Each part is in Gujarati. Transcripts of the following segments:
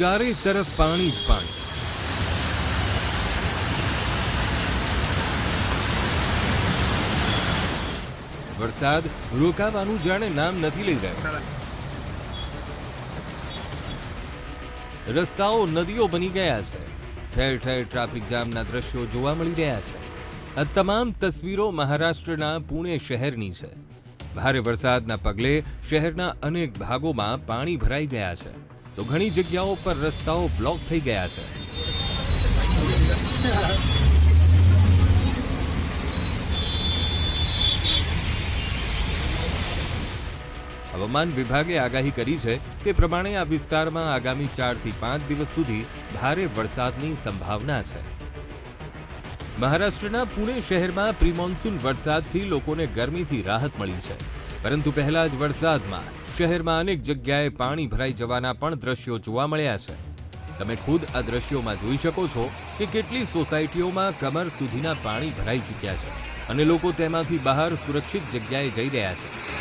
ચારે તરફ પાણી જ પાણી. વરસાદ રોકાવાનું જાણે નામ નથી લઈ રહ્યો. રસ્તાઓ, નદીઓ બની ગયા છે. ઠેર ઠેર ટ્રાફિક જામના દ્રશ્યો જોવા મળી રહ્યા છે. આ તમામ તસવીરો મહારાષ્ટ્રના પુણે શહેરની છે. ભારે વરસાદના પગલે શહેરના અનેક ભાગોમાં પાણી ભરાઈ ગયા છે. તો ઘણી જગ્યાઓ પર રસ્તાઓ બ્લોક થઈ ગયા છે. હવામાન વિભાગે આગાહી કરી છે તે પ્રમાણે આ વિસ્તારમાં આગામી ચારથી પાંચ દિવસ સુધી ભારે વરસાદની સંભાવના છે. મહારાષ્ટ્રના પુણે શહેરમાં પ્રિમોન્સૂન વરસાદથી લોકોને ગરમીથી રાહત મળી છે. પરંતુ પહેલા જ વરસાદમાં શહેરમાં અનેક જગ્યાએ પાણી ભરાઈ જવાના પણ દ્રશ્યો જોવા મળ્યા છે. તમે ખુદ આ દ્રશ્યોમાં જોઈ શકો છો કે કેટલી સોસાયટીઓમાં કમર સુધીના પાણી ભરાઈ ચૂક્યા છે અને લોકો તેમાંથી બહાર સુરક્ષિત જગ્યાએ જઈ રહ્યા છે.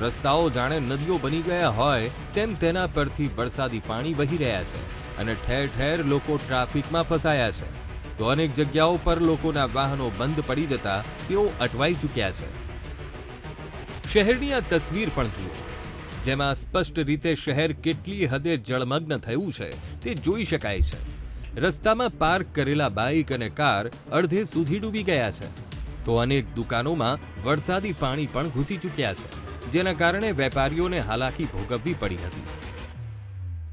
રસ્તાઓ જાણે નદીઓ બની ગયા હોય તેમ તેના પરથી વરસાદી પાણી વહી રહ્યા છે અને ઠેર ઠેર લોકો ટ્રાફિકમાં ફસાયા છે. તો અનેક જગ્યાઓ પર લોકોના વાહનો બંધ પડી જતા તેઓ અટવાઈ ચૂક્યા છે. શહેરની આ તસવીર પણ જુઓ, જેમાં સ્પષ્ટ રીતે શહેર કેટલી હદે જળમગ્ન થયું છે તે જોઈ શકાય છે. રસ્તામાં પાર્ક કરેલા બાઇક અને કાર અડધે સુધી ડૂબી ગયા છે. તો અનેક દુકાનોમાં વરસાદી પાણી પણ ઘૂસી ચૂક્યા છે. જેના કારણે વેપારીઓને હાલાકી ભોગવવી પડી હતી.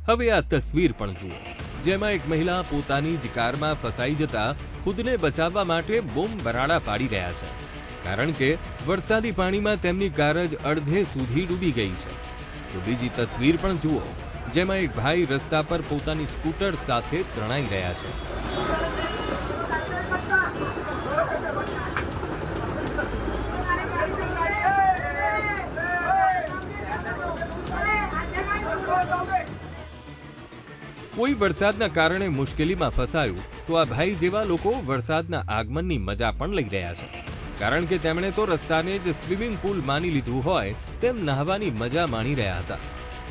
હવે આ તસવીર પણ જુઓ, જેમાં એક મહિલા પોતાની જ કારમાં ફસાઈ જતા ખુદને બચાવવા માટે બૂમ બરાડા પાડી રહ્યા છે, કારણ કે વરસાદી પાણીમાં તેમની કાર જ અડધે સુધી ડૂબી ગઈ છે. તો બીજી તસવીર પણ જુઓ, જેમાં એક ભાઈ રસ્તા પર પોતાની સ્કૂટર સાથે તણાઈ રહ્યા છે. કોઈ વરસાદના કારણે મુશ્કેલીમાં ફસાયું, તો આ ભાઈ જેવા લોકો વરસાદના આગમનની મજા પણ લઈ રહ્યા છે. કારણ કે તેમણે તો રસ્તાને જ સ્વિમિંગ પુલ માની લીધું હોય, તેમ નહાવાની મજા માણી રહ્યા હતા.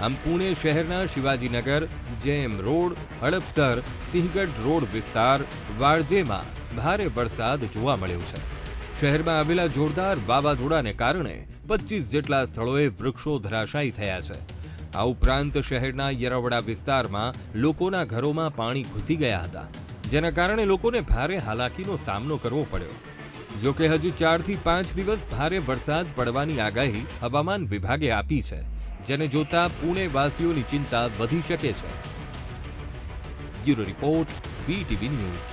આમ પુણે શહેરના શિવાજીનગર, જેમ રોડ, હડપસર, સિંહગઢ રોડ વિસ્તાર વાળજેમાં ભારે વરસાદ જોવા મળ્યો છે. શહેરમાં આવેલા જોરદાર વાવાઝોડાને કારણે પચીસ જેટલા સ્થળોએ વૃક્ષો ધરાશાયી થયા છે. આ ઉપરાંત શહેરના યરવડા વિસ્તારમાં લોકોના ઘરોમાં પાણી ઘૂસી ગયા હતા, જેના કારણે લોકોને ભારે હાલાકીનો સામનો કરવો પડ્યો. જો કે હજુ ચારથી પાંચ દિવસ ભારે વરસાદ પડવાની આગાહી હવામાન વિભાગે આપી છે, જેને જોતા પુણેવાસીઓની ચિંતા વધી શકે છે. Bureau report, VTV news.